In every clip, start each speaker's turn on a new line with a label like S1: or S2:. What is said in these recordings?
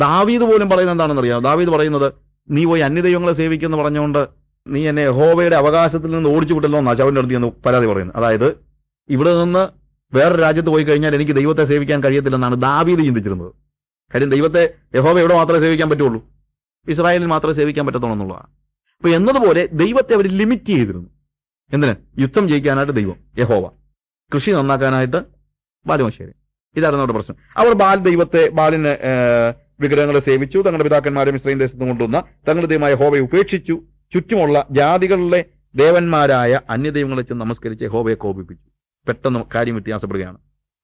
S1: ദാവീദ് പോലും പറയുന്നത് എന്താണെന്ന് അറിയാം ദാവീദ് പറയുന്നത് നീ പോയി അന്യദൈവങ്ങളെ സേവിക്കുമെന്ന് പറഞ്ഞുകൊണ്ട് നീ എന്നെ ഹോവയുടെ അവകാശത്തിൽ നിന്ന് ഓടിച്ചു വിട്ടല്ലോ എന്നാ ചവന്റെ അടുത്ത് പരാതി പറയുന്നത് അതായത് ഇവിടെ നിന്ന് വേറെ രാജ്യത്ത് പോയി കഴിഞ്ഞാൽ എനിക്ക് ദൈവത്തെ സേവിക്കാൻ കഴിയത്തില്ലെന്നാണ് ദാവീദ് ചിന്തിച്ചിരുന്നത്. കാര്യം ദൈവത്തെ യഹോവ എവിടെ മാത്രമേ സേവിക്കാൻ പറ്റുള്ളൂ? ഇസ്രായേലിൽ മാത്രമേ സേവിക്കാൻ പറ്റത്തുള്ളൂ എന്നുള്ളതാണ്. അപ്പൊ എന്നതുപോലെ ദൈവത്തെ അവർ ലിമിറ്റ് ചെയ്തിരുന്നു. എന്തിന്? യുദ്ധം ജയിക്കാനായിട്ട് ദൈവം യഹോവ. കൃഷി നന്നാക്കാനായിട്ട് ബാലുമശ്ശേരി ഇതായിരുന്നു അവരുടെ പ്രശ്നം. അവർ ബാൽ ദൈവത്തെ ബാലിന് വിഗ്രഹങ്ങളെ സേവിച്ചു. തങ്ങളുടെ പിതാക്കന്മാരെ മിശ്രയും ദേശത്ത് കൊണ്ടുവന്ന തങ്ങളുടെ ദൈവമായ ഹോവയെ ഉപേക്ഷിച്ചു. ചുറ്റുമുള്ള ജാതികളിലെ ദേവന്മാരായ അന്യദൈവങ്ങളെ ചെന്ന് നമസ്കരിച്ച് ഹോവയെ കോപിപ്പിച്ചു. പെട്ടെന്ന് കാര്യം വ്യത്യാസപ്പെടുകയാണ്.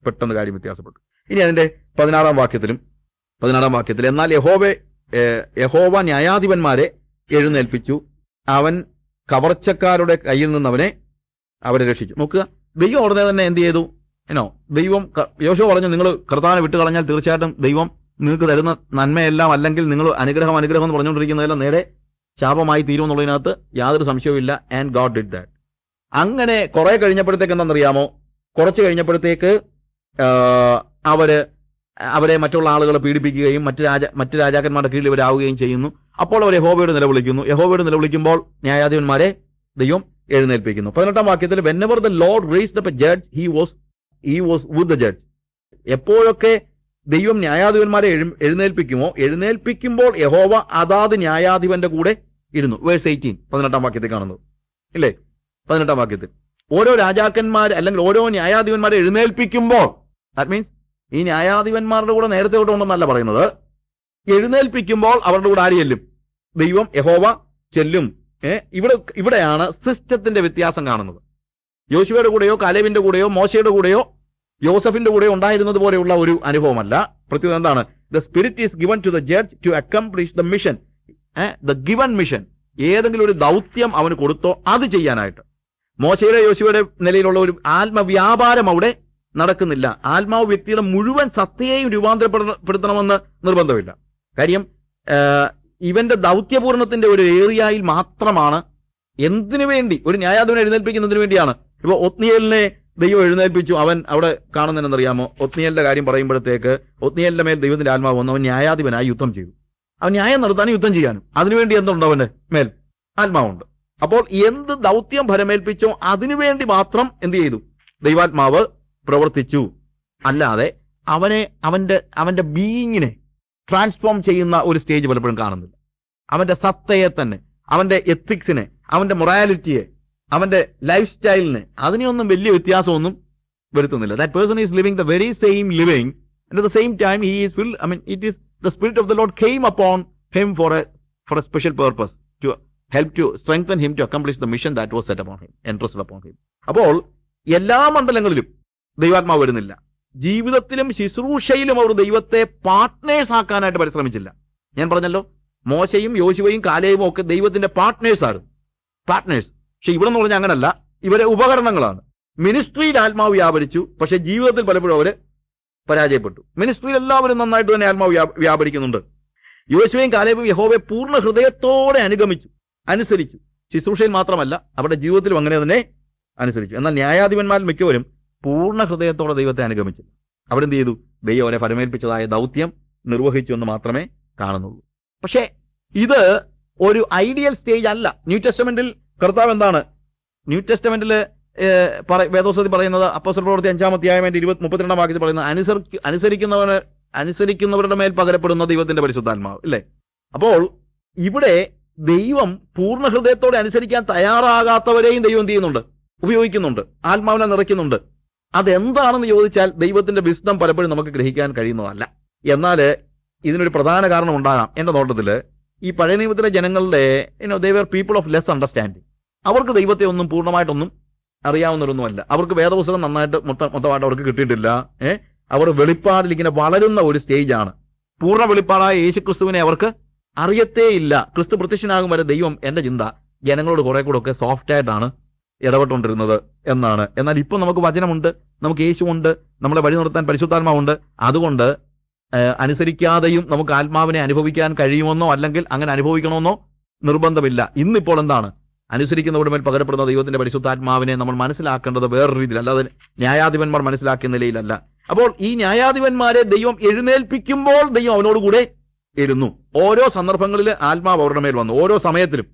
S1: പെട്ടെന്ന് കാര്യം വ്യത്യാസപ്പെട്ടു. ഇനി അതിന്റെ പതിനാറാം വാക്യത്തിലും പതിനാറാം വാക്യത്തിൽ എന്നാൽ യഹോവെ യഹോവ ന്യായാധിപന്മാരെ എഴുന്നേൽപ്പിച്ചു. അവൻ കവർച്ചക്കാരുടെ കയ്യിൽ നിന്ന് അവനെ അവരെ രക്ഷിച്ചു. നോക്കുക ദൈവം ഉടനെ തന്നെ എന്ത് ചെയ്തു? ഏനോ ദൈവം യോശോ പറഞ്ഞു നിങ്ങൾ കർത്താവിനെ വിട്ട് കളഞ്ഞാൽ തീർച്ചയായിട്ടും ദൈവം നിങ്ങൾക്ക് തരുന്ന നന്മയെല്ലാം അല്ലെങ്കിൽ നിങ്ങൾ അനുഗ്രഹം അനുഗ്രഹം എന്ന് പറഞ്ഞുകൊണ്ടിരിക്കുന്നതെല്ലാം നേരെ ശാപമായി തീരുമെന്നുള്ളതിനകത്ത് യാതൊരു സംശയവുമില്ല. ആൻഡ് ഗോഡ് ഡിഡ് ദാറ്റ് അങ്ങനെ കുറെ കഴിഞ്ഞപ്പോഴത്തേക്ക് എന്താണെന്നറിയാമോ? കുറച്ച് കഴിഞ്ഞപ്പോഴത്തേക്ക് അവർ അവരെ മറ്റുള്ള ആളുകളെ പീഡിപ്പിക്കുകയും മറ്റു രാജ മറ്റു രാജാക്കന്മാരുടെ കീഴിൽ ഇവരാവുകയും ചെയ്യുന്നു. അപ്പോൾ അവർ യഹോബയോട് നിലവിളിക്കുന്നു. യഹോബയോട് നിലവിളിക്കുമ്പോൾ ന്യായാധിപന്മാരെ ദൈവം എഴുന്നേൽപ്പിക്കുന്നു. പതിനെട്ടാം വാക്യത്തിൽ whenever the Lord raised a judge he was he was with the judge എപ്പോഴൊക്കെ ദൈവം ന്യായാധിപന്മാരെ എഴു- എഴുന്നേൽപ്പിക്കുമോ? എഴുന്നേൽപ്പിക്കുമ്പോൾ യഹോവ അതാത് ന്യായാധിപന്റെ കൂടെ ഇരുന്നു. വേഴ്സ് എയ്റ്റീൻ പതിനെട്ടാം വാക്യത്തിൽ കാണുന്നത് ഇല്ലേ? പതിനെട്ടാം വാക്യത്തിൽ. ഓരോ രാജാക്കന്മാർ അല്ലെങ്കിൽ ഓരോ ന്യായാധിപന്മാരെ എഴുന്നേൽപ്പിക്കുമ്പോൾ ദാറ്റ് മീൻസ് ഈ ന്യായാധിപന്മാരുടെ കൂടെ നേരത്തെ തൊട്ട് ഉണ്ടെന്നല്ല പറയുന്നത്. എഴുന്നേൽപ്പിക്കുമ്പോൾ അവരുടെ കൂടെ ആര് ചെല്ലും? ദൈവം യഹോവ ചെല്ലും. ഇവിടെ ഇവിടെയാണ് സിസ്റ്റത്തിന്റെ വ്യത്യാസം കാണുന്നത്. യോശുവയുടെ കൂടെയോ കലേവിന്റെ കൂടെയോ മോശയുടെ കൂടെയോ യോസഫിന്റെ കൂടെ ഉണ്ടായിരുന്നത് പോലെയുള്ള ഒരു അനുഭവമല്ല. പ്രത്യേകത എന്താണ്? The spirit is given to the judge to accomplish the mission the given mission ഏതെങ്കിലും ഒരു ദൗത്യം അവന് കൊടുത്തോ അത് ചെയ്യാനായിട്ട്. മോശയുടെ യോശുവയുടെ നിലയിലുള്ള ഒരു ആത്മവ്യാപാരം അവിടെ നടക്കുന്നില്ല. ആത്മാവ് വ്യക്തിയുടെ മുഴുവൻ സത്തയെയും രൂപാന്തരപ്പെടുത്തണമെന്ന് നിർബന്ധമില്ല. കാര്യം ഇവന്റെ ദൗത്യപൂർണത്തിന്റെ ഒരു ഏറിയയിൽ മാത്രമാണ് എന്തിനു വേണ്ടി ഒരു ന്യായാധിപനെ എഴുന്നേൽപ്പിക്കുന്നതിന് വേണ്ടിയാണ്. ഇപ്പൊ ഒത്നിയലിനെ ദൈവം എഴുന്നേൽപ്പിച്ചു. അവൻ അവിടെ കാണുന്നതെന്നറിയാമോ ഒത്നിയലിന്റെ കാര്യം പറയുമ്പോഴത്തേക്ക് ഒത്നിയലിന്റെ മേൽ ദൈവത്തിന്റെ ആത്മാവ് വന്നു. അവൻ ന്യായാധിപനായി യുദ്ധം ചെയ്തു. അവൻ ന്യായം നടത്താനും യുദ്ധം ചെയ്യാനും. അതിനുവേണ്ടി എന്തുണ്ട് അവന്റെ മേൽ? ആത്മാവുണ്ട്. അപ്പോൾ എന്ത് ദൗത്യം ഫലമേൽപ്പിച്ചോ അതിനുവേണ്ടി മാത്രം എന്ത് ചെയ്തു? ദൈവാത്മാവ് പ്രവർത്തിച്ചു. അല്ലാതെ അവനെ അവന്റെ അവന്റെ ബീയിങ്ങിനെ ട്രാൻസ്ഫോം ചെയ്യുന്ന ഒരു സ്റ്റേജ് പലപ്പോഴും കാണുന്നില്ല. അവന്റെ സത്തയെ തന്നെ അവന്റെ എത്തിക്സിനെ അവന്റെ മൊറാലിറ്റിയെ അവന്റെ ലൈഫ് സ്റ്റൈലിന് അതിനെയൊന്നും വലിയ വ്യത്യാസമൊന്നും വരുത്തുന്നില്ല. That person is living the very same living at the same time he is fill I mean it is the spirit of the Lord came upon him for a for a special purpose to help to strengthen him to accomplish the mission that was set upon him entrusted upon him അപ്പോൾ എല്ലാ മണ്ഡലങ്ങളിലും ദൈവാത്മാവ് വരുന്നില്ല. ജീവിതത്തിലും ശുശ്രൂഷയിലും അവർ ദൈവത്തെ partners ആക്കാനായിട്ട് പരിശ്രമിച്ചില്ല. ഞാൻ പറഞ്ഞല്ലോ മോശയും യോശുവയും കാലയും ഒക്കെ ദൈവത്തിന്റെ ആണ്. പാർട്ട്നേഴ്സ് പക്ഷെ ഇവിടെ എന്ന് പറഞ്ഞാൽ അങ്ങനല്ല. ഇവരെ ഉപകരണങ്ങളാണ്. മിനിസ്ട്രിയിൽ ആത്മാവ് വ്യാപരിച്ചു. പക്ഷെ ജീവിതത്തിൽ പലപ്പോഴും അവർ പരാജയപ്പെട്ടു. മിനിസ്ട്രിയിൽ എല്ലാവരും നന്നായിട്ട് തന്നെ ആത്മാവ് വ്യാപരിക്കുന്നുണ്ട്. യോശുവയും കാലേബും യഹോവയെ പൂർണ ഹൃദയത്തോടെ അനുഗമിച്ചു അനുസരിച്ചു. ശുശ്രൂഷയിൽ മാത്രമല്ല അവരുടെ ജീവിതത്തിലും അങ്ങനെ തന്നെ അനുസരിച്ചു. എന്നാൽ ന്യായാധിപന്മാരിൽ മിക്കവരും പൂർണ ഹൃദയത്തോടെ ദൈവത്തെ അനുഗമിച്ചു. അവരെന്ത് ചെയ്തു? ദൈവം അവരെ ഫലമേൽപ്പിച്ചതായ ദൗത്യം നിർവഹിച്ചു എന്ന് മാത്രമേ കാണുന്നുള്ളൂ. പക്ഷേ ഇത് ഒരു ഐഡിയൽ സ്റ്റേജ് അല്ല. ന്യൂ ടെസ്റ്റമെന്റിൽ കർത്താവ് എന്താണ്? ന്യൂ ടെസ്റ്റമെന്റിൽ വേദോസത്തിൽ പറയുന്നത് അപ്പോസ്റ്റൽ പ്രവൃത്തി അഞ്ചാം അധ്യായം വേണ്ടി ഇരുപത്തി മുപ്പത്തിരണ്ടാം വാക്യത്തിൽ പറയുന്നത് അനുസരി അനുസരിക്കുന്നവന് അനുസരിക്കുന്നവരുടെ മേൽ പകരപ്പെടുന്ന ദൈവത്തിന്റെ പരിശുദ്ധാത്മാവ് ഇല്ലേ? അപ്പോൾ ഇവിടെ ദൈവം പൂർണ ഹൃദയത്തോടെ അനുസരിക്കാൻ തയ്യാറാകാത്തവരെയും ദൈവം എന്ത് ചെയ്യുന്നുണ്ട്? ഉപയോഗിക്കുന്നുണ്ട്. ആത്മാവിനെ നിറയ്ക്കുന്നുണ്ട്. അതെന്താണെന്ന് ചോദിച്ചാൽ ദൈവത്തിന്റെ വിസ്തം പലപ്പോഴും നമുക്ക് ഗ്രഹിക്കാൻ കഴിയുന്നതല്ല. എന്നാൽ ഇതിനൊരു പ്രധാന കാരണം ഉണ്ടാകാം. എന്റെ നോട്ടത്തിൽ ഈ പഴയ നിയമത്തിലെ ജനങ്ങളുടെ you know people of less understanding അവർക്ക് ദൈവത്തെ ഒന്നും പൂർണമായിട്ടൊന്നും അറിയാവുന്നവരൊന്നുമല്ല. അവർക്ക് വേദപുസ്തകം നന്നായിട്ട് മൊത്തം മൊത്തമായിട്ട് അവർക്ക് കിട്ടിയിട്ടില്ല. ഏഹ് അവർ വെളിപ്പാടിൽ ഇങ്ങനെ വളരുന്ന ഒരു സ്റ്റേജാണ്. പൂർണ വെളിപ്പാടായ യേശു ക്രിസ്തുവിനെ അവർക്ക് അറിയത്തേയില്ല. ക്രിസ്തു പ്രത്യക്ഷനാകും വരെ ദൈവം എന്റെ ചിന്ത ജനങ്ങളോട് കുറെ കൂടെ ഒക്കെ സോഫ്റ്റ് ആയിട്ടാണ് ഇടപെട്ടുകൊണ്ടിരുന്നത് എന്നാണ്. എന്നാൽ ഇപ്പം നമുക്ക് വചനമുണ്ട് നമുക്ക് യേശുവുണ്ട് നമ്മളെ വഴി നിർത്താൻ പരിശുദ്ധാത്മാവുണ്ട്. അതുകൊണ്ട് അനുസരിക്കാതെയും നമുക്ക് ആത്മാവിനെ അനുഭവിക്കാൻ കഴിയുമെന്നോ അല്ലെങ്കിൽ അങ്ങനെ അനുഭവിക്കണമെന്നോ നിർബന്ധമില്ല. ഇന്നിപ്പോൾ എന്താണ്? അനുസരിക്കുന്നവരുടെ മേൽ പകരപ്പെടുന്ന ദൈവത്തിന്റെ പരിശുദ്ധാത്മാവിനെ നമ്മൾ മനസ്സിലാക്കേണ്ടത് വേറൊരു രീതിയിൽ അല്ലാതെ ന്യായാധിപന്മാർ മനസ്സിലാക്കിയ നിലയിലല്ല. അപ്പോൾ ഈ ന്യായാധിപന്മാരെ ദൈവം എഴുന്നേൽപ്പിക്കുമ്പോൾ ദൈവം അവനോടുകൂടെ ഇരുന്നു. ഓരോ സന്ദർഭങ്ങളിൽ ആത്മാവ് അവരുടെ മേൽ വന്നു. ഓരോ സമയത്തിലും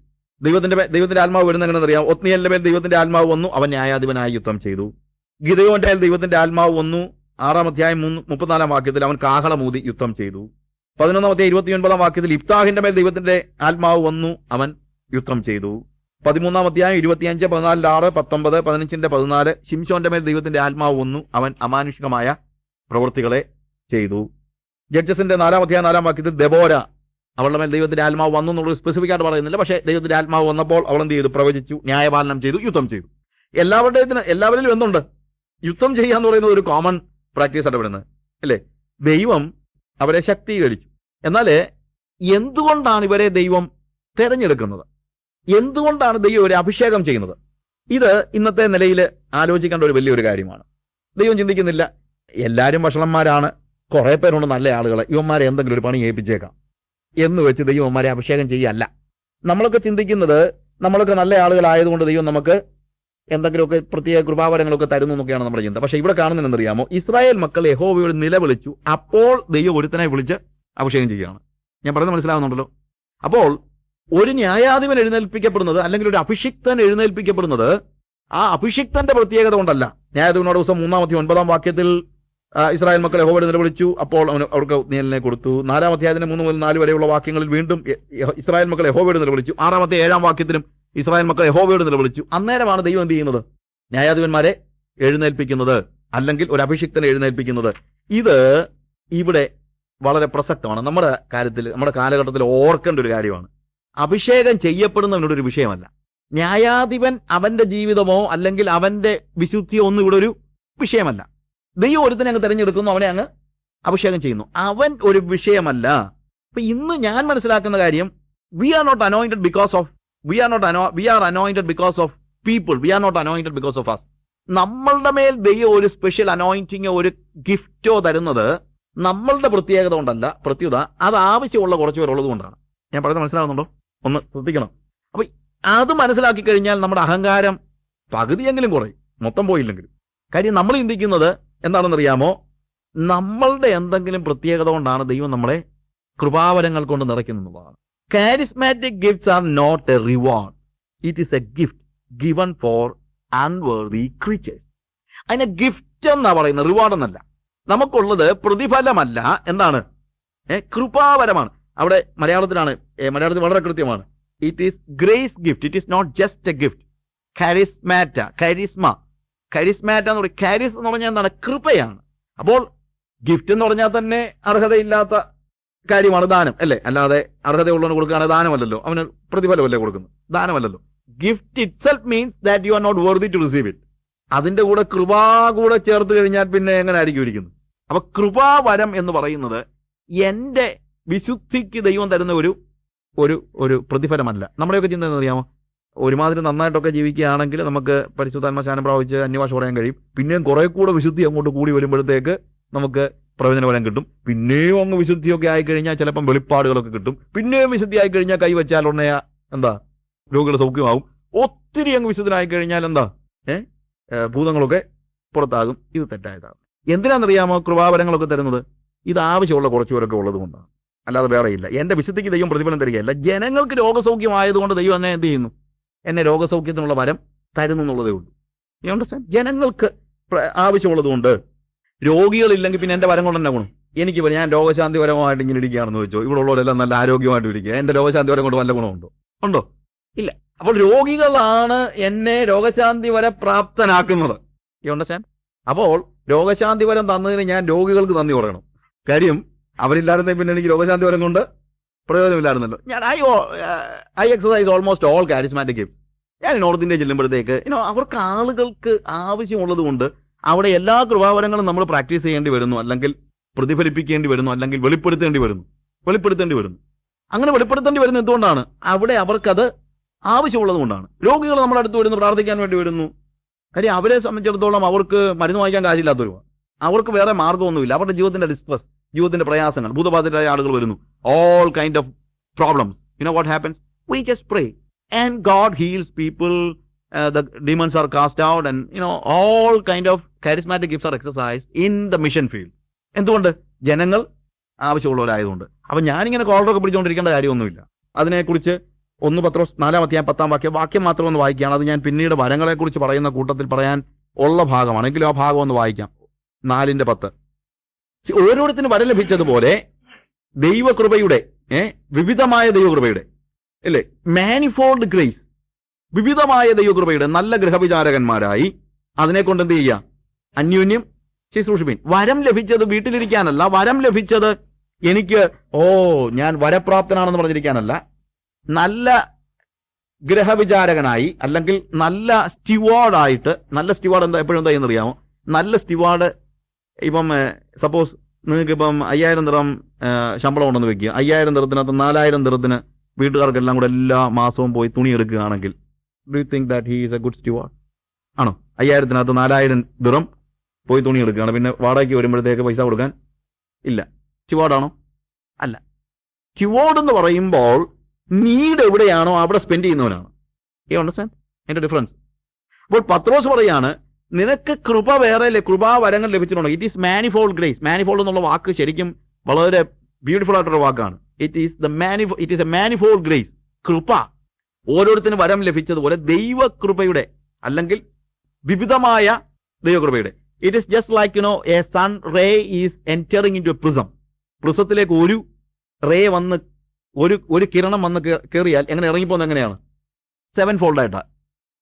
S1: ദൈവത്തിന്റെ ദൈവത്തിന്റെ ആത്മാവ് വരുന്ന എങ്ങനെ അറിയാം? ഒത്നിയലിന്റെ മേൽ ദൈവത്തിന്റെ ആത്മാവ് വന്നു. അവൻ ന്യായാധിപനായി യുദ്ധം ചെയ്തു. ഗിതയോന്റെ മേൽ ദൈവത്തിന്റെ ആത്മാവ് വന്നു. ആറാം അധ്യായം മൂന്ന് മുപ്പത്തിനാലാം വാക്യത്തിൽ അവൻ കാഹളമൂതി യുദ്ധം ചെയ്തു. പതിനൊന്നാമത്തെ ഇരുപത്തിയൊൻപതാം വാക്യത്തിൽ ഇഫ്താഹിന്റെ മേൽ ദൈവത്തിന്റെ ആത്മാവ് വന്നു. അവൻ യുദ്ധം ചെയ്തു. പതിമൂന്നാം അധ്യായം ഇരുപത്തിയഞ്ച് പതിനാലിൽ ആറ് പത്തൊമ്പത് പതിനഞ്ചിന്റെ പതിനാല്. ശിംഷോന്റെ മേൽ ദൈവത്തിന്റെ ആത്മാവ് വന്നു. അവൻ അമാനുഷികമായ പ്രവൃത്തികളെ ചെയ്തു. ജഡ്ജസിന്റെ നാലാം അധ്യായം നാലാം വാക്യത്തിൽ ദബോര. അവളുടെ മേൽ ദൈവത്തിന്റെ ആത്മാവ് വന്നു എന്നുള്ളത് സ്പെസിഫിക് ആയിട്ട് പറയുന്നില്ല. പക്ഷേ ദൈവത്തിന്റെ ആത്മാവ് വന്നപ്പോൾ അവൾ എന്ത് ചെയ്തു? പ്രവചിച്ചു. ന്യായപാലനം ചെയ്തു. യുദ്ധം ചെയ്തു. എല്ലാവരുടെയും എല്ലാവരിലും എന്തുണ്ട്? യുദ്ധം ചെയ്യുക എന്ന് പറയുന്നത് ഒരു കോമൺ പ്രാക്ടീസ് ആയിട്ട് വരുന്നത് അല്ലേ? ദൈവം അവരെ ശക്തീകരിച്ചു. എന്നാൽ എന്തുകൊണ്ടാണ് ഇവരെ ദൈവം തെരഞ്ഞെടുക്കുന്നത്? എന്തുകൊണ്ടാണ് ദൈവം ഒരു അഭിഷേകം ചെയ്യുന്നത്? ഇത് ഇന്നത്തെ നിലയിൽ ആലോചിക്കേണ്ട ഒരു വലിയൊരു കാര്യമാണ്. ദൈവം ചിന്തിക്കുന്നില്ല എല്ലാവരും വഷളന്മാരാണ് കുറേ പേരുണ്ട് നല്ല ആളുകൾ ഇവന്മാരെ എന്തെങ്കിലും ഒരു പണി ഏൽപ്പിച്ചേക്കാം എന്ന് വെച്ച് ദൈവന്മാരെ അഭിഷേകം ചെയ്യല്ല. നമ്മളൊക്കെ ചിന്തിക്കുന്നത് നമ്മളൊക്കെ നല്ല ആളുകളായതുകൊണ്ട് ദൈവം നമുക്ക് എന്തെങ്കിലുമൊക്കെ പ്രത്യേക കൃപാവരങ്ങളൊക്കെ തരുന്നു എന്നൊക്കെയാണ് നമ്മുടെ ചിന്ത. പക്ഷേ ഇവിടെ കാണുന്നതെന്നറിയാമോ ഇസ്രായേൽ മക്കൾ യഹോവയോട് നിലവിളിച്ചു അപ്പോൾ ദൈവം ഒരുത്തനെ വിളിച്ച് അഭിഷേകം ചെയ്യുകയാണ്. ഞാൻ പറയുന്നത് മനസ്സിലാവുന്നുണ്ടല്ലോ? അപ്പോൾ ഒരു ന്യായാധിപൻ എഴുന്നേൽപ്പിക്കപ്പെടുന്നത് അല്ലെങ്കിൽ ഒരു അഭിഷിക്തൻ എഴുന്നേൽപ്പിക്കപ്പെടുന്നത് ആ അഭിഷിക്തന്റെ പ്രത്യേകത കൊണ്ടല്ല. ന്യായാധിപനോട് ദിവസം മൂന്നാമത്തെ ഒൻപതാം വാക്യത്തിൽ ഇസ്രായേൽ മക്കളെ ഹോബഡ് നിലവിളിച്ചു. അപ്പോൾ അവർക്ക് നീലിനെ കൊടുത്തു. നാലാം അധ്യായത്തിന് മൂന്ന് മുതൽ നാല് വരെയുള്ള വാക്യങ്ങളിൽ വീണ്ടും ഇസ്രായേൽ മക്കളെ യഹോവയോട് നിലവിളിച്ചു. ആറാമത്തെ ഏഴാം വാക്യത്തിലും ഇസ്രായേൽ മക്കളെ ഹോബയുടെ നിലവിളിച്ചു. അന്നേരമാണ് ദൈവം എന്ത് ചെയ്യുന്നത്? ന്യായാധിപന്മാരെ എഴുന്നേൽപ്പിക്കുന്നത് അല്ലെങ്കിൽ ഒരു അഭിഷിക്തനെ എഴുന്നേൽപ്പിക്കുന്നത്. ഇത് ഇവിടെ വളരെ പ്രസക്തമാണ്. നമ്മുടെ കാര്യത്തിൽ നമ്മുടെ കാലഘട്ടത്തിൽ ഓർക്കേണ്ട ഒരു കാര്യമാണ്. അഭിഷേകം ചെയ്യപ്പെടുന്നവനോട് ഒരു വിഷയമല്ല. ന്യായാധിപൻ അവന്റെ ജീവിതമോ അല്ലെങ്കിൽ അവന്റെ വിശുദ്ധിയോ ഒന്നും ഇവിടെ ഒരു വിഷയമല്ല. ദൈവം ഒരുത്തിനെ അങ്ങ് തിരഞ്ഞെടുക്കുന്നു അവനെ അങ്ങ് അഭിഷേകം ചെയ്യുന്നു. അവൻ ഒരു വിഷയമല്ല. അപ്പൊ ഇന്ന് ഞാൻ മനസ്സിലാക്കുന്ന കാര്യം we are not anointed because of we are not anoint we are anointed because of people we are not anointed because of us നമ്മളുടെ മേൽ ദൈവം ഒരു സ്പെഷ്യൽ അനോയിന്റിങ്ങോ ഒരു ഗിഫ്റ്റോ തരുന്നത് നമ്മളുടെ പ്രത്യേകത കൊണ്ടല്ല. പ്രത്യുത അത് ആവശ്യമുള്ള കുറച്ച് പേരുള്ളത് കൊണ്ടാണ്. ഞാൻ പറയുന്നത് മനസ്സിലാവുന്നുണ്ടോ? ഒന്ന് ശ്രദ്ധിക്കണം. അപ്പൊ അത് മനസ്സിലാക്കി കഴിഞ്ഞാൽ നമ്മുടെ അഹങ്കാരം പകുതിയെങ്കിലും കുറയും. മൊത്തം പോയില്ലെങ്കിലും. കാര്യം നമ്മൾ ചിന്തിക്കുന്നത് എന്താണെന്നറിയാമോ? നമ്മളുടെ എന്തെങ്കിലും പ്രത്യേകത കൊണ്ടാണ് ദൈവം നമ്മളെ കൃപാവരങ്ങൾ കൊണ്ട് നിറയ്ക്കുന്നതാണ് charismatic gifts are not a reward it is a gift given for unworthy creatures അതിനെ ഗിഫ്റ്റ് എന്നാ പറയുന്നത് റിവാർഡ് എന്നല്ല. നമുക്കുള്ളത് പ്രതിഫലമല്ല. എന്താണ്? കൃപാവരമാണ്. അവിടെ മലയാളത്തിലാണ് മലയാളത്തിൽ വളരെ കൃത്യമാണ്. It is grace gift it is not just a gift charismata charisma charismata എന്ന് പറയും. കാരിസ് എന്ന് പറഞ്ഞാൽ എന്താണ്? കൃപയാണ്. അപ്പോൾ ഗിഫ്റ്റ് എന്ന് പറഞ്ഞാൽ തന്നെ അർഹതയില്ലാത്ത കാര്യമാണ് ദാനം അല്ലേ? അല്ലാതെ അർഹതയുള്ളവന് കൊടുക്കുകയാണെങ്കിൽ ദാനമല്ലല്ലോ. അവന് പ്രതിഫലമല്ലേ കൊടുക്കുന്നത്? ദാനമല്ലല്ലോ. Gift itself means that you are not worthy to receive it അതിന്റെ കൂടെ കൃപാ കൂടെ ചേർത്ത് കഴിഞ്ഞാൽ പിന്നെ എങ്ങനെ ആയിരിക്കും ഇരിക്കുന്നത്? അപ്പൊ കൃപാവരം എന്ന് പറയുന്നത് എന്റെ വിശുദ്ധിക്ക് ദൈവം തരുന്ന ഒരു ഒരു ഒരു പ്രതിഫലമല്ല. നമ്മുടെയൊക്കെ ചിന്ത എന്നറിയാമോ ഒരുമാതിരി നന്നായിട്ടൊക്കെ ജീവിക്കുകയാണെങ്കിൽ നമുക്ക് പരിശുദ്ധാത്മശാനം പ്രാപിച്ച് അന്യഭാഷ പറയാൻ കഴിയും. പിന്നെയും കുറെ കൂടെ വിശുദ്ധി അങ്ങോട്ട് കൂടി വരുമ്പോഴത്തേക്ക് നമുക്ക് പ്രയോജനപരം കിട്ടും. പിന്നെയും അങ്ങ് വിശുദ്ധിയൊക്കെ ആയിക്കഴിഞ്ഞാൽ ചിലപ്പം വെളിപ്പാടുകളൊക്കെ കിട്ടും. പിന്നെയും വിശുദ്ധി ആയിക്കഴിഞ്ഞാൽ കൈവച്ചാൽ ഉടനെ എന്താ? രോഗികൾ സൗഖ്യമാവും. ഒത്തിരി അങ്ങ് വിശുദ്ധനായി കഴിഞ്ഞാൽ എന്താ? ഏ? ഏ, ഭൂതങ്ങളൊക്കെ പുറത്താകും. ഇത് തെറ്റായതാണ്. എന്തിനാണെന്നറിയാമോ? കൃപാവരങ്ങളൊക്കെ തരുന്നത്. ഇത് ആവശ്യമുള്ള കുറച്ചുപേരൊക്കെ ഉള്ളത് കൊണ്ടാണ് അല്ലാതെ വേറെ ഇല്ല. എന്റെ വിശുദ്ധിക്ക് ദൈവം പ്രതിഫലം തരികയല്ല. ജനങ്ങൾക്ക് രോഗസൗഖ്യമായതുകൊണ്ട് ദൈവം എന്നെ എന്ത് ചെയ്യുന്നു? എന്നെ രോഗസൗഖ്യത്തിനുള്ള വരം തരുന്നു എന്നുള്ളതേ ഉള്ളൂ. Understand? ജനങ്ങൾക്ക് ആവശ്യമുള്ളതുകൊണ്ട് രോഗികളില്ലെങ്കിൽ പിന്നെ എന്റെ വരം കൊണ്ട് തന്നെ ഗുണം? എനിക്ക് ഞാൻ രോഗശാന്തിപരമായിട്ട് ഇങ്ങനെ ഇരിക്കുകയാണെന്ന് വെച്ചോ ഇവിടെ ഉള്ളവരെല്ലാം നല്ല ആരോഗ്യമായിട്ട് ഇരിക്കുക. എന്റെ രോഗശാന്തി വരം കൊണ്ട് നല്ല ഗുണമുണ്ടോ? ഉണ്ടോ? ഇല്ല. അപ്പോൾ രോഗികളാണ് എന്നെ രോഗശാന്തി വരെ പ്രാപ്തനാക്കുന്നത് യു അണ്ടർസ്റ്റാൻഡ് അപ്പോൾ രോഗശാന്തി വരം തന്നതിന് ഞാൻ രോഗികൾക്ക് നന്ദി പറയണം. കാര്യം അവരില്ലായിരുന്നെങ്കിൽ പിന്നെ എനിക്ക് രോഗശാന്തി വരം കൊണ്ട് പ്രയോജനമില്ലായിരുന്നല്ലോ. ഞാൻ I I exercise almost all charismatic game ഞാൻ നോർത്ത് ഇന്ത്യ ചെല്ലുമ്പോഴത്തേക്ക് ഇനോ അവർക്ക് ആളുകൾക്ക് ആവശ്യമുള്ളത് കൊണ്ട് അവിടെ എല്ലാ കൃപാവരങ്ങളും നമ്മൾ പ്രാക്ടീസ് ചെയ്യേണ്ടി വരുന്നു. അല്ലെങ്കിൽ പ്രതിഫലിപ്പിക്കേണ്ടി വരുന്നു. അല്ലെങ്കിൽ വെളിപ്പെടുത്തേണ്ടി വരുന്നു. വെളിപ്പെടുത്തേണ്ടി വരുന്നു. അങ്ങനെ വെളിപ്പെടുത്തേണ്ടി വരുന്നത് എന്തുകൊണ്ടാണ്? അവിടെ അവർക്കത് ആവശ്യമുള്ളത് കൊണ്ടാണ്. രോഗികൾ നമ്മുടെ അടുത്ത് വരുന്നു പ്രാർത്ഥിക്കാൻ വേണ്ടി വരുന്നു. കാര്യം അവരെ സംബന്ധിച്ചിടത്തോളം അവർക്ക് മരുന്ന് വാങ്ങിക്കാൻ കാര്യമില്ലാത്തവരുമാണ് അവർക്ക് വേറെ മാർഗമൊന്നുമില്ല. അവരുടെ ജീവിതത്തിന്റെ ഡിസ്ട്രസ് ജീവിതത്തിന്റെ പ്രയാസങ്ങൾ ഭൂതബാധിതരായ ആളുകൾ വരുന്നു. All kind of problems you know what happens we just pray and God heals people the demons are cast out and you know all kind of charismatic gifts are exercise in the mission field എന്തുകൊണ്ട്? ജനങ്ങൾ ആവശ്യമുള്ളവരായതുകൊണ്ട്. അപ്പം ഞാനിങ്ങനെ കോളറൊക്കെ പിടിച്ചുകൊണ്ടിരിക്കേണ്ട കാര്യമൊന്നുമില്ല. അതിനെക്കുറിച്ച് ഒന്ന് പത്രോ നാലാം അധ്യായം പത്താം വാക്യം വാക്യം മാത്രം ഒന്ന് വായിക്കുകയാണ്. അത് ഞാൻ പിന്നീട് വരങ്ങളെക്കുറിച്ച് പറയുന്ന കൂട്ടത്തിൽ പറയാൻ ഉള്ള ഭാഗമാണ്. എങ്കിലും ആ ഭാഗം ഒന്ന് വായിക്കാം. നാലിന്റെ പത്ത്. ഓരോരുത്തരും വരം ലഭിച്ചതുപോലെ ദൈവകൃപയുടെ വിവിധമായ ദൈവകൃപയുടെ അല്ലേ? മാനിഫോൾഡ് ഗ്രേസ് വിവിധമായ ദൈവകൃപയുടെ നല്ല ഗൃഹവിചാരകന്മാരായി അതിനെ കൊണ്ട് എന്ത് ചെയ്യുക അന്യോന്യം ശുശ്രൂഷിപ്പിൻ. വരം ലഭിച്ചത് വീട്ടിലിരിക്കാനല്ല. വരം ലഭിച്ചത് എനിക്ക് ഓ ഞാൻ വരപ്രാപ്തനാണെന്ന് പറഞ്ഞിരിക്കാനല്ല. നല്ല ഗ്രഹവിചാരകനായി അല്ലെങ്കിൽ നല്ല സ്റ്റിവാർഡായിട്ട് നല്ല സ്റ്റിവാർഡ് എന്താ എപ്പോഴും എന്താ ചെയ്യുന്നറിയാമോ നല്ല സ്റ്റിവാർഡ് ഇപ്പം സപ്പോസ് നിങ്ങൾക്ക് ഇപ്പം അയ്യായിരം നിറം ശമ്പളം ഉണ്ടെന്ന് വെക്കുക. അയ്യായിരം നിറത്തിനകത്ത് നാലായിരം നിറത്തിന് വീട്ടുകാർക്കെല്ലാം കൂടെ എല്ലാ മാസവും പോയി തുണി എടുക്കുകയാണെങ്കിൽ do you think that he is a good steward ആണോ? അയ്യായിരത്തിനകത്ത് നാലായിരം ദിറം പോയി തുണി എടുക്കുകയാണ്. പിന്നെ വാടകയ്ക്ക് വരുമ്പോഴത്തേക്ക് പൈസ കൊടുക്കാൻ ഇല്ല. സ്റ്റുവാർഡാണോ അല്ല. സ്റ്റുവാർഡ് എന്ന് പറയുമ്പോൾ നീഡ് എവിടെയാണോ അവിടെ സ്പെൻഡ് ചെയ്യുന്നവനാണ്. ഈ അണ്ടർസ്റ്റാൻഡ് എന്റെ ഡിഫറൻസ് അപ്പോൾ പത്രോസ് പറയാണ് നിനക്ക് കൃപ വേറെ കൃപാവരങ്ങൾ ലഭിച്ചിട്ടുണ്ടോ? It is manifold grace manifold എന്നുള്ള വാക്ക് ശരിക്കും വളരെ ബ്യൂട്ടിഫുൾ ആയിട്ടുള്ള വാക്കാണ്. It is the manifold it is a manifold grace കൃപ. ഓരോരുത്തരും വരം ലഭിച്ചതുപോലെ ദൈവകൃപയുടെ അല്ലെങ്കിൽ വിവിധമായ ദൈവകൃപയുടെ. It is just like you know a sun ray is entering into a prism പ്രിസത്തിലേക്ക് ഒരു റേ വന്ന് ഒരു ഒരു കിരണം വന്ന് കയറിയാൽ എങ്ങനെ ഇറങ്ങിപ്പോകുന്നത് എങ്ങനെയാണ്? സെവൻ ഫോൾഡ് ആയിട്ടാണ്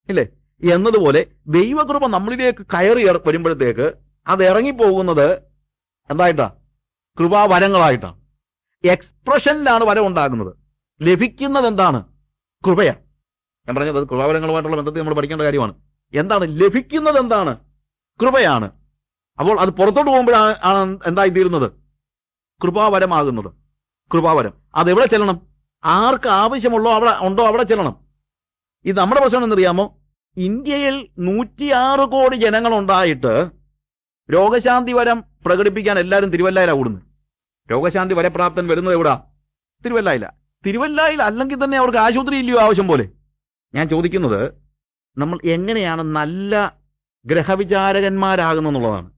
S1: ഇല്ലേ? എന്നതുപോലെ ദൈവകൃപ നമ്മളിലേക്ക് കയറി വരുമ്പോഴത്തേക്ക് അത് ഇറങ്ങിപ്പോകുന്നത് എന്തായിട്ടാ? കൃപാവരങ്ങളായിട്ടാണ്. എക്സ്പ്രഷനിലാണ് വരം ഉണ്ടാകുന്നത്. ലഭിക്കുന്നത് എന്താണ് കൃപയാണ്. ഞാൻ പറഞ്ഞത് അത് കൃപാവരങ്ങളുമായിട്ടുള്ള ബന്ധത്തിൽ നമ്മൾ പഠിക്കേണ്ട കാര്യമാണ്. എന്താണ്? ലഭിക്കുന്നത് എന്താണ് കൃപയാണ്. അപ്പോൾ അത് പുറത്തോട്ട് പോകുമ്പോഴാണ് ആണ് എന്തായി തീരുന്നത്? കൃപാവരമാകുന്നത്. കൃപാവരം. അതെവിടെ ചെല്ലണം? ആർക്ക് ആവശ്യമുള്ളോ അവിടെ ഉണ്ടോ അവിടെ ചെല്ലണം? ഇത് നമ്മുടെ പ്രശ്നം എന്നറിയാമോ ഇന്ത്യയിൽ നൂറ്റിയാറ് കോടി ജനങ്ങളുണ്ടായിട്ട് രോഗശാന്തി വരം പ്രകടിപ്പിക്കാൻ എല്ലാവരും തിരുവല്ലായിലാണ് കൂടുന്നത് രോഗശാന്തി വരപ്രാപ്തൻ വരുന്നത് എവിടാ? തിരുവല്ലായില. തിരുവല്ലായിൽ അല്ലെങ്കിൽ തന്നെ അവർക്ക് ആശുപത്രി ഇല്ലയോ ആവശ്യം പോലെ? ഞാൻ ചോദിക്കുന്നത് നമ്മൾ എങ്ങനെയാണ് നല്ല ഗ്രഹവിചാരകന്മാരാകുന്നതെന്നുള്ളതാണ്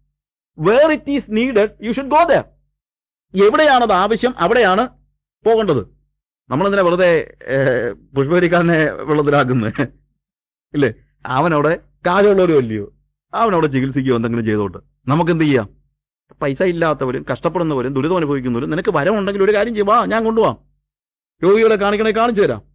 S1: where it is needed you should go there എവിടെയാണത് ആവശ്യം അവിടെയാണ് പോകേണ്ടത്. നമ്മളെന്തിനാ വെറുതെ പുഷ്പരിക്കാരനെ വെള്ളത്തിലാക്കുന്നത്? ഇല്ലേ? അവനവിടെ കാശുള്ളവരും അല്ലയോ അവനവിടെ ചികിത്സിക്കുകയോ എന്തെങ്കിലും ചെയ്തോട്ട്. നമുക്ക് എന്ത് ചെയ്യാം? പൈസ ഇല്ലാത്തവരും കഷ്ടപ്പെടുന്നവരും ദുരിതം അനുഭവിക്കുന്നവരും നിനക്ക് വരമുണ്ടെങ്കിൽ ഒരു കാര്യം ചെയ്യാം. വാ ഞാൻ കൊണ്ടുപോവാം രോഗികളെ കാണിക്കണേ കാണിച്ചു തരാം.